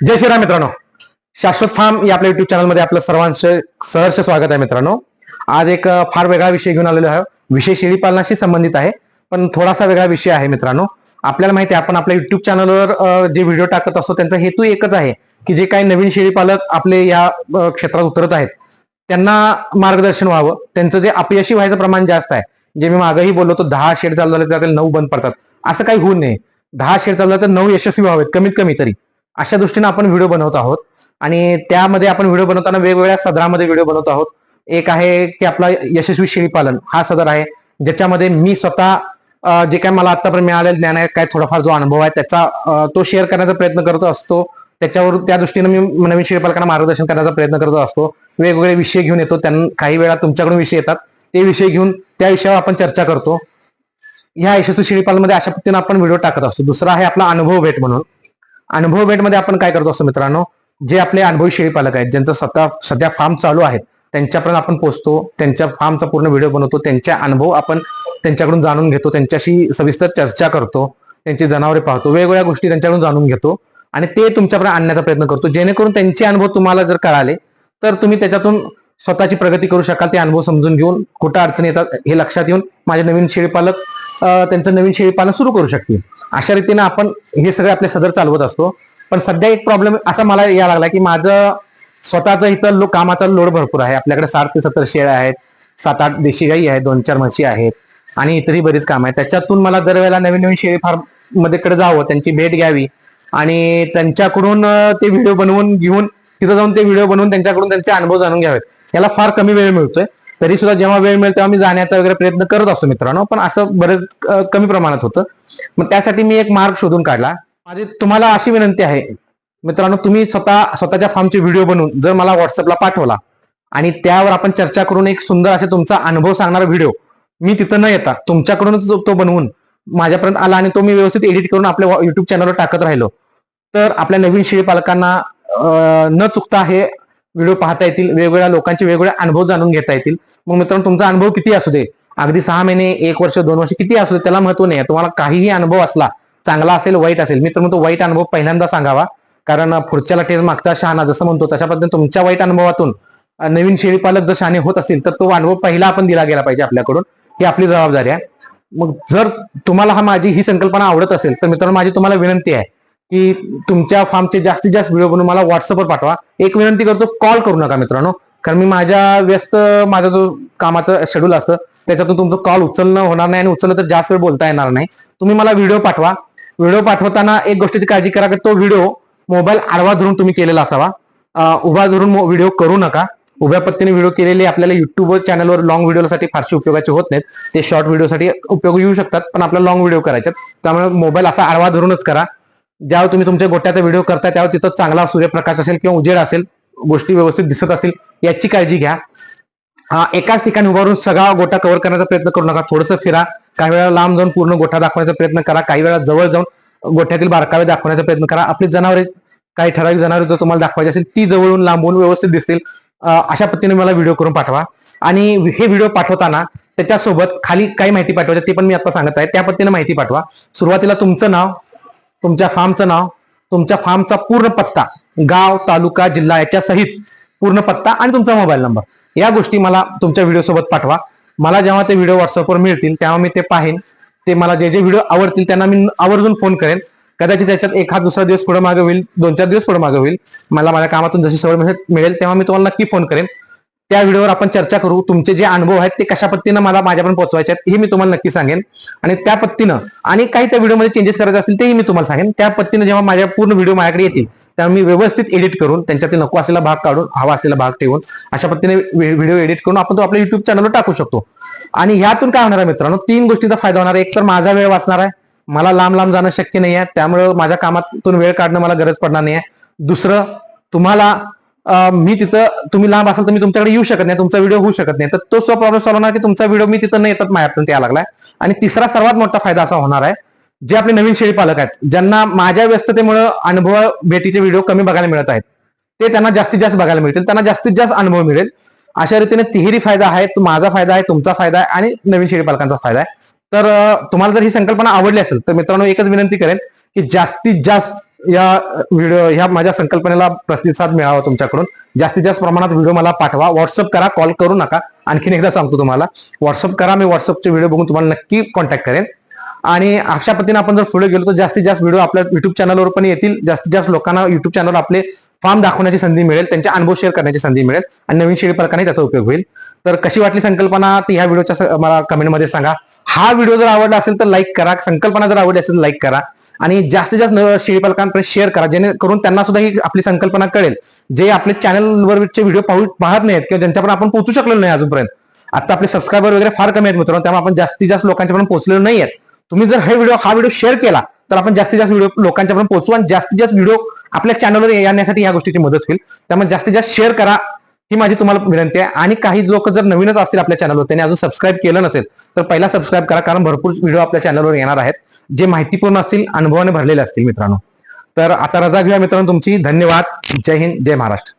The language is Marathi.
जय श्रीराम मित्रांनो. शाश्वत फार्म या आपल्या युट्यूब चॅनलमध्ये आपलं सर्वांचे सहर्ष स्वागत आहे मित्रांनो. आज एक फार वेगळा विषय घेऊन आलेलो आहे विषय शेळी पालनाशी संबंधित आहे पण थोडासा वेगळा विषय आहे मित्रांनो. आपल्याला माहिती आहे आपण आपल्या युट्यूब चॅनलवर जे व्हिडिओ टाकत असतो त्यांचा हेतू एकच आहे की जे काही नवीन शेळी पालक आपले या क्षेत्रात उतरत आहेत त्यांना मार्गदर्शन व्हावं. त्यांचं जे अपयशी व्हायचं प्रमाण जास्त आहे जे मी मागंही बोललो तो दहा शेड चालू झाले त्यातील नऊ बंद पडतात. असं काही होऊ नये. दहा शेड चालू झाले तर नऊ यशस्वी व्हावेत कमीत कमी तरी. अशा दृष्टीने आपण व्हिडिओ बनवत आहोत. आणि त्यामध्ये आपण व्हिडिओ बनवताना वेगवेगळ्या सदरामध्ये व्हिडिओ बनवत आहोत. एक आहे की आपला यशस्वी शेळीपालन हा सदर आहे. ज्याच्यामध्ये मी स्वतः जे काय मला आतापर्यंत मिळालेलं ज्ञान आहे काय थोडाफार जो अनुभव आहे त्याचा तो शेअर करण्याचा प्रयत्न करत असतो. त्याच्यावर त्या दृष्टीने मी नवीन शेळीपालकांना मार्गदर्शन करण्याचा प्रयत्न करत असतो. वेगवेगळे विषय घेऊन येतो. त्यांना काही वेळा तुमच्याकडून विषय येतात. ते विषय घेऊन त्या विषयावर आपण चर्चा करतो. ह्या यशस्वी शेळीपालनमध्ये अशा पद्धतीने आपण व्हिडिओ टाकत असतो. दुसरा आहे आपला अनुभव भेट म्हणून. अनुभव वेटमध्ये आपण काय करतो असतो मित्रांनो जे आपले अनुभवी शेळीपालक आहेत ज्यांचं स्वतः सध्या फार्म चालू आहेत त्यांच्यापर्यंत आपण पोहोचतो त्यांच्या फार्मचा पूर्ण व्हिडिओ बनवतो त्यांचे अनुभव आपण त्यांच्याकडून जाणून घेतो त्यांच्याशी सविस्तर चर्चा करतो त्यांची जनावरे पाहतो वेगवेगळ्या गोष्टी त्यांच्याकडून जाणून घेतो आणि ते तुमच्यापर्यंत आणण्याचा प्रयत्न करतो जेणेकरून त्यांचे अनुभव तुम्हाला जर कळाले तर तुम्ही त्याच्यातून स्वतःची प्रगती करू शकाल ते अनुभव समजून घेऊन कुठं अडचणी येतात हे लक्षात येऊन माझे नवीन शेळीपालक त्यांचं नवीन शेळीपालन सुरू करू शकतील. अशा रीतीने आपण हे सगळे आपले सदर चालवत असतो. पण सध्या एक प्रॉब्लेम असा मला या लागला की माझं स्वतःचं इथं लो कामाचा लोड भरपूर आहे. आपल्याकडे साठ ते सत्तर शेळ्या आहेत. सात आठ देशी गाई आहेत. दोन चार म्हशी आहेत. आणि इतरही बरीच काम आहेत. त्याच्यातून मला दरवेळेला नवीन नवीन शेळी फार्ममध्ये कडे जावं त्यांची भेट घ्यावी. आणि त्यांच्याकडून ते व्हिडिओ बनवून घेऊन तिथं जाऊन ते व्हिडिओ बनवून त्यांच्याकडून त्यांचे अनुभव जाणून घ्यावेत. याला फार कमी वेळ मिळतोय. तरी सुद्धा जेव्हा वेळ मिळेल तेव्हा मी जाण्याचा वगैरे प्रयत्न करत असतो मित्रांनो. पण असं बरेच कमी प्रमाणात होतं. मग त्यासाठी मी एक मार्ग शोधून काढला. माझी तुम्हाला अशी विनंती आहे. मित्रांनो तुम्ही स्वतः स्वतःच्या फॉर्मचे व्हिडिओ बनवून जर मला व्हॉट्सअपला पाठवला आणि त्यावर आपण चर्चा करून एक सुंदर असे तुमचा अनुभव सांगणारा व्हिडिओ मी तिथं न येता तुमच्याकडूनच तो- बनवून माझ्यापर्यंत आला आणि तो मी व्यवस्थित एडिट करून आपल्या युट्यूब चॅनलवर टाकत राहिलो. तर आपल्या नवीन शेळी पालकांना न चुकता हे व्हिडिओ पाहता येतील वेगवेगळ्या लोकांचे वेगवेगळे अनुभव जाणून घेता येतील. मग मित्रांनो तुमचा अनुभव किती असू दे? अगदी सहा महिने एक वर्ष दोन वर्ष किती असू दे त्याला महत्त्व नाही. तुम्हाला काहीही अनुभव असला चांगला असेल वाईट असेल मित्रांनो तो वाईट अनुभव पहिल्यांदा सांगावा. कारण पुढच्याला टेस्ट मागचा शहाणा जसं म्हणतो तशा पद्धतीने तुमच्या वाईट अनुभवातून नवीन शेळीपालक जर शहाणे होत असतील तर तो अनुभव पहिला आपण दिला गेला पाहिजे आपल्याकडून. ही आपली जबाबदारी आहे. मग जर तुम्हाला हा माझी ही संकल्पना आवडत असेल तर मित्रांनो माझी तुम्हाला विनंती आहे की तुमच्या फार्मचे जास्तीत जास्त व्हिडिओ बनवून मला व्हॉट्सअपवर पाठवा. एक विनंती करतो कॉल करू नका मित्रांनो. कारण मी माझ्या व्यस्त माझा जो कामाचं शेड्यूल असतं त्याच्यातून तुमचं कॉल उचलणं होणार नाही आणि उचललं तर जास्त वेळ बोलता येणार नाही. तुम्ही मला व्हिडिओ पाठवा. व्हिडिओ पाठवताना एक गोष्टीची काळजी करा की तो व्हिडिओ मोबाईल आडवा धरून तुम्ही केलेला असावा. उभा धरून व्हिडिओ करू नका. उभ्या पत्तीने व्हिडिओ केलेले आपल्याला युट्यूब चॅनलवर लॉंग व्हिडिओसाठी फारसे उपयोगाचे होत नाहीत. ते शॉर्ट व्हिडिओसाठी उपयोग येऊ शकतात पण आपल्याला लॉंग व्हिडिओ करायचे त्यामुळे मोबाईल असा आडवा धरूनच करा. ज्यावेळी तुम्ही तुमच्या गोट्याचा व्हिडिओ करता त्यावेळी तिथं चांगला सूर्यप्रकाश असेल किंवा उजेड असेल गोष्टी व्यवस्थित दिसत असतील याची काळजी घ्या. हा एकाच ठिकाणी उभारून सगळा गोटा कव्हर करण्याचा प्रयत्न करू नका. थोडंसं फिरा. काही वेळा लांब जाऊन पूर्ण गोठा दाखवण्याचा प्रयत्न करा. काही वेळा जवळ जाऊन गोठ्यातील बारकावे दाखवण्याचा प्रयत्न करा. आपली जनावरे काही ठराविक जनावरे जर तुम्हाला दाखवायची असेल ती जवळून लांबून व्यवस्थित दिसतील. अशा पद्धतीने मला व्हिडिओ करून पाठवा. आणि हे व्हिडिओ पाठवताना त्याच्यासोबत खाली काही माहिती पाठवायची ते पण मी आता सांगत आहे. त्या पद्धतीने माहिती पाठवा. सुरुवातीला तुमचं नाव तुमच्या फार्मचं नाव तुमच्या फार्मचा पूर्ण पत्ता गाव तालुका जिल्हा याच्या सहित पूर्ण पत्ता आणि तुमचा मोबाईल नंबर या गोष्टी मला तुमच्या व्हिडिओसोबत पाठवा. मला जेव्हा ते व्हिडिओ व्हॉट्सअपवर मिळतील तेव्हा मी ते पाहीन. ते मला जे जे व्हिडिओ आवडतील त्यांना मी आवर्जून फोन करेन. कदाचित त्याच्यात एखाद दुसरा दिवस पुढे मागे होईल दोन चार दिवस पुढे मागे होईल. मला माझ्या कामातून जशी सवय मिळेल तेव्हा मी तुम्हाला नक्की फोन करेन. त्या व्हिडिओवर आपण चर्चा करू. तुमचे जे अनुभव आहेत ते कशा पद्धतीनं मला माझ्यापर्यंत पोहोचवायचे आहेत हे मी तुम्हाला नक्की सांगेन. आणि त्या पद्धतीनं आणि काही त्या व्हिडिओमध्ये चेंजेस करायचे असतील तेही मी तुम्हाला सांगेन. त्या पद्धतीनं जेव्हा माझ्या पूर्ण व्हिडिओ माझ्याकडे येतील तेव्हा मी व्यवस्थित एडिट करून त्यांच्यातील नको असलेला भाग काढून हवा असलेला भाग ठेवून अशा पद्धतीने व्हिडिओ एडिट करून आपण तो आपल्या युट्यूब चॅनलवर टाकू शकतो. आणि ह्यातून काय होणार आहे मित्रांनो? तीन गोष्टींचा फायदा होणार आहे. एक तर माझा वेळ वाचणार आहे. मला लांब लांब जाणं शक्य नाही आहे त्यामुळे माझ्या कामातून वेळ काढणं मला गरज पडणार नाही आहे दुसरं तुम्हाला मी तिथं तुम्ही लांब असाल तर मी तुमच्याकडे येऊ शकत नाही तुमचा व्हिडिओ होऊ शकत नाही. तर तो सुद्धा प्रॉब्लेम सॉल्व होणार की तुमचा व्हिडिओ मी तिथं न येतात माझ्यापर्यंत यायला लागलाय. आणि तिसरा सर्वात मोठा फायदा असा होणार आहे जे आपले नवीन शेळी पालक आहेत ज्यांना माझ्या व्यस्ततेमुळे अनुभव भेटीचे व्हिडिओ कमी बघायला मिळत आहेत ते त्यांना जास्तीत जास्त बघायला मिळतील त्यांना जास्तीत जास्त अनुभव मिळेल. अशा रीतीने तिहेरी फायदा आहे तो माझा फायदा आहे तुमचा फायदा आहे आणि नवीन शेळी पालकांचा फायदा आहे. तर तुम्हाला जर ही संकल्पना आवडली असेल तर मित्रांनो एकच विनंती करेन की जास्तीत जास्त या व्हिडिओ ह्या माझ्या संकल्पनेला प्रतिसाद मिळावा तुमच्याकडून. जास्तीत जास्त प्रमाणात व्हिडिओ मला पाठवा. व्हॉट्सअप करा कॉल करू नका. आणखीन एकदा सांगतो तुम्हाला. व्हॉट्सअप करा मी व्हॉट्सअपचे व्हिडिओ बघून तुम्हाला नक्की कॉन्टॅक्ट करेन. आणि अशा पद्धतीने आपण जर पुढे गेलो तर जास्तीत जास्त व्हिडिओ आपल्या युट्यूब चॅनलवर पण येतील. जास्तीत जास्त लोकांना युट्यूब चॅनलवर आपले फॉर्म दाखवण्याची संधी मिळेल त्यांचे अनुभव शेअर करण्याची संधी मिळेल आणि नवीन शेळी प्रकारे त्याचा उपयोग होईल. तर कशी वाटली संकल्पना? ती ह्या व्हिडिओच्या मला कमेंटमध्ये सांगा. हा व्हिडिओ जर आवडला असेल तर लाईक करा. संकल्पना जर आवडली असेल तर लाईक करा. आणि जास्तीत जास्त शेळी पालकांपर्यंत शेअर करा. जेणेकरून त्यांना सुद्धा ही आपली संकल्पना कळेल. जे आपले चॅनलवरचे व्हिडिओ पाहू पाहत नाहीत किंवा ज्यांच्यापर्यंत आपण पोहोचू शकलेलो नाही अजूनपर्यंत. आता आपले सबस्क्रायबर वगैरे फार कमी आहेत मित्रांनो. त्यामुळे आपण जास्तीत जास्त लोकांच्यापर्यंत पोहोचलेलो नाही आहेत तुम्ही जर हे व्हिडिओ हा व्हिडिओ शेअर केला तर आपण जास्तीत जास्त व्हिडिओ लोकांच्यापर्यंत पोहोचू आणि जास्तीत जास्त व्हिडिओ आपल्या चॅनलवर येण्यासाठी या गोष्टीची मदत होईल. त्यामुळे जास्तीत जास्त शेअर करा ही माझी तुम्हाला विनंती आहे. आणि काही लोक जर नवीनच असतील आपल्या चॅनलवर त्यांनी अजून सबस्क्राईब केलं नसेल तर पहिला सबस्क्राईब करा कारण भरपूर व्हिडिओ आपल्या चॅनलवर येणार आहेत जे माहितीपूर्ण असतील अनुभवाने भरलेले असतील मित्रांनो. तर आता रजा घेऊया मित्रांनो तुमची. धन्यवाद. जय हिंद जय महाराष्ट्र.